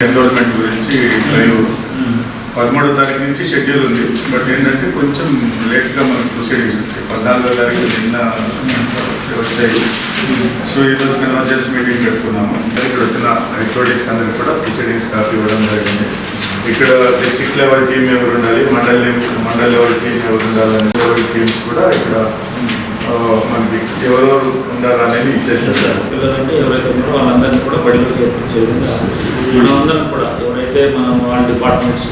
Enrolment గురించి live పదమూడో తారీఖు నుంచి షెడ్యూల్ ఉంది. బట్ ఏంటంటే కొంచెం లేట్గా మనకు ప్రొసీడింగ్స్ వచ్చాయి. పద్నాలుగో తారీఖు నిన్న వచ్చాయి. సో ఈరోజు కన్వర్జెన్స్ మీటింగ్ పెట్టుకున్నాము. ఇక్కడ వచ్చిన హెచ్ఓడీస్ అందరికి కూడా ప్రొసీడింగ్స్ కాపీ ఇవ్వడం జరిగింది. ఇక్కడ డిస్ట్రిక్ట్ లెవెల్ టీం ఎవరు ఉండాలి mandal level mandal level team ఎవరు ఉండాలని లెవెల్ టీమ్స్ కూడా ఇక్కడ ఆ, మనకి ఎవరెవరు ఉండాలనేది ఇచ్చేస్తారు. ఎవరైతే ఉన్నారో వాళ్ళందరినీ కూడా బడిలో చేర్పించే విధంగా కూడా ఎవరైతే మనం వాళ్ళ డిపార్ట్మెంట్స్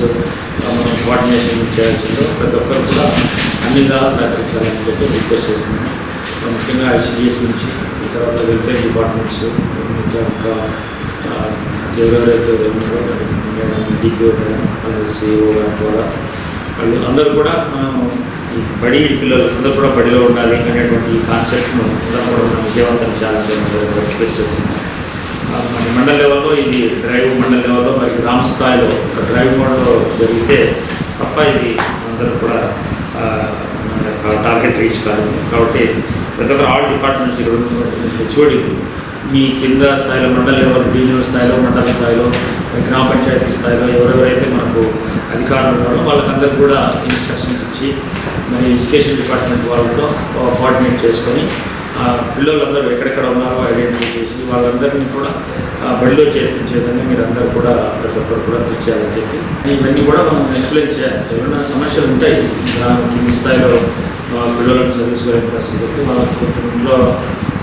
మనం కోఆర్డినేషన్ చేయాల్సిందో ప్రతి ఒక్కరు కూడా అన్ని విధాలా సహకరించాలని చెప్పి రిక్వెస్ట్ చేస్తున్నాను. ముఖ్యంగా ఐసిడిఎస్ నుంచి ఈ తర్వాత వెల్ఫేర్ డిపార్ట్మెంట్స్ ఇంకా ఇంకా ఎవరెవరైతే ఉన్నారో డిపిఓ సిఇఓ గారి ద్వారా వాళ్ళు అందరూ కూడా మనం ఈ బడి పిల్లలు అందరూ కూడా బడిలో ఉండాలి అనేటువంటి కాన్సెప్ట్ను అందరూ కూడా మనం విజయవంతం చేయాలని చెప్పి రిక్వెస్ట్ చేస్తున్నాం మరి మండల లెవెల్లో ఇది డ్రైవ్ మండల లెవెల్లో మరి గ్రామ స్థాయిలో ఒక డ్రైవ్ మోడల్ జరిగితే తప్ప ఇది అందరూ కూడా టార్గెట్ రీచ్ కాదు. కాబట్టి ప్రతి ఒక్కరు ఆల్ డిపార్ట్మెంట్స్ ఇక్కడ హెచ్ఓడి మీ కింద స్థాయిలో మండల లెవెల్ డివిజనల్ స్థాయిలో మండల స్థాయిలో గ్రామ పంచాయతీ స్థాయిలో ఎవరెవరైతే మనకు అధికారులు ఉన్నారో వాళ్ళకందరికీ కూడా ఇన్స్ట్రక్షన్స్ ఇచ్చి మరి ఎడ్యుకేషన్ డిపార్ట్మెంట్ వాళ్ళతో కోఆర్డినేట్ చేసుకొని పిల్లలందరూ ఎక్కడెక్కడ ఉన్నారో ఐడెంటిఫై చేసి వాళ్ళందరినీ కూడా బడిలో చేర్పించేదని మీరు అందరూ కూడా ప్రతి ఒక్కరు కూడా కృషి చెప్పి. ఇవన్నీ కూడా మనం ఎక్స్ప్లెయిన్ చేయాలి. ఏమైనా సమస్యలు ఉంటాయి కింది స్థాయిలో పిల్లలను చదివించుకోలేని పరిస్థితి ఉంది. వాళ్ళకి కొంచెం ఇంట్లో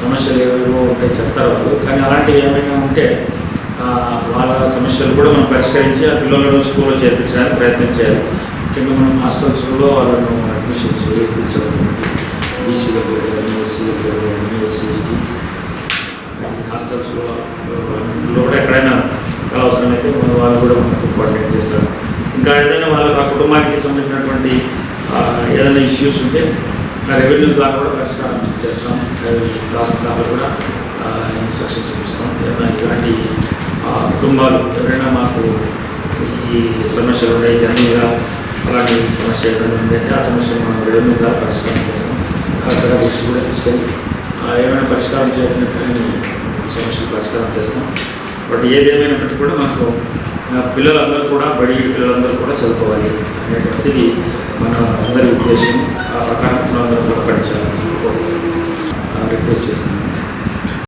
సమస్యలు ఏవేవో ఉంటాయి చెప్తారు వాళ్ళు. కానీ అలాంటివి ఏమైనా ఉంటే వాళ్ళ సమస్యలు కూడా మనం పరిష్కరించి ఆ పిల్లలను స్కూల్లో చేర్పించడానికి ప్రయత్నం చేయాలి. ముఖ్యంగా మనం హాస్టల్స్లో వాళ్ళను అడ్మిషన్స్ హాస్టల్స్లో కూడా ఎక్కడైనా చాలా అవసరమైతే మన వాళ్ళు కూడా మనకు కోఆర్డినేట్ చేస్తారు. ఇంకా ఏదైనా వాళ్ళకి ఆ కుటుంబానికి సంబంధించినటువంటి ఏదైనా ఇష్యూస్ ఉంటే రెవెన్యూ ద్వారా కూడా పరిష్కారం చేస్తాం. రాష్ట్ర ద్వారా కూడా ఇన్స్ట్రక్షన్స్ ఇస్తాం. ఏదైనా ఇలాంటి కుటుంబాలు ఎవరైనా మాకు ఈ సమస్యలు ఉన్నాయి జనరల్గా అలాంటి సమస్య ఏదైనా ఉందంటే ఆ సమస్యను మనం రెవెన్యూ ద్వారా పరిష్కారం చేస్తాం. అక్కడ కూడా తీసుకెళ్ళి ఏమైనా పరిష్కారం చేసినటువంటి సమస్యలు పరిష్కారం చేస్తాం. బట్ ఏదేమైనప్పటికీ కూడా మాకు పిల్లలందరూ కూడా బడి పిల్లలందరూ కూడా చదువుకోవాలి అనేటువంటిది మన అందరి ఉద్దేశం. ఆ ప్రకారం అందరూ కూడా పనిచేయాలని రిక్వెస్ట్ చేస్తాం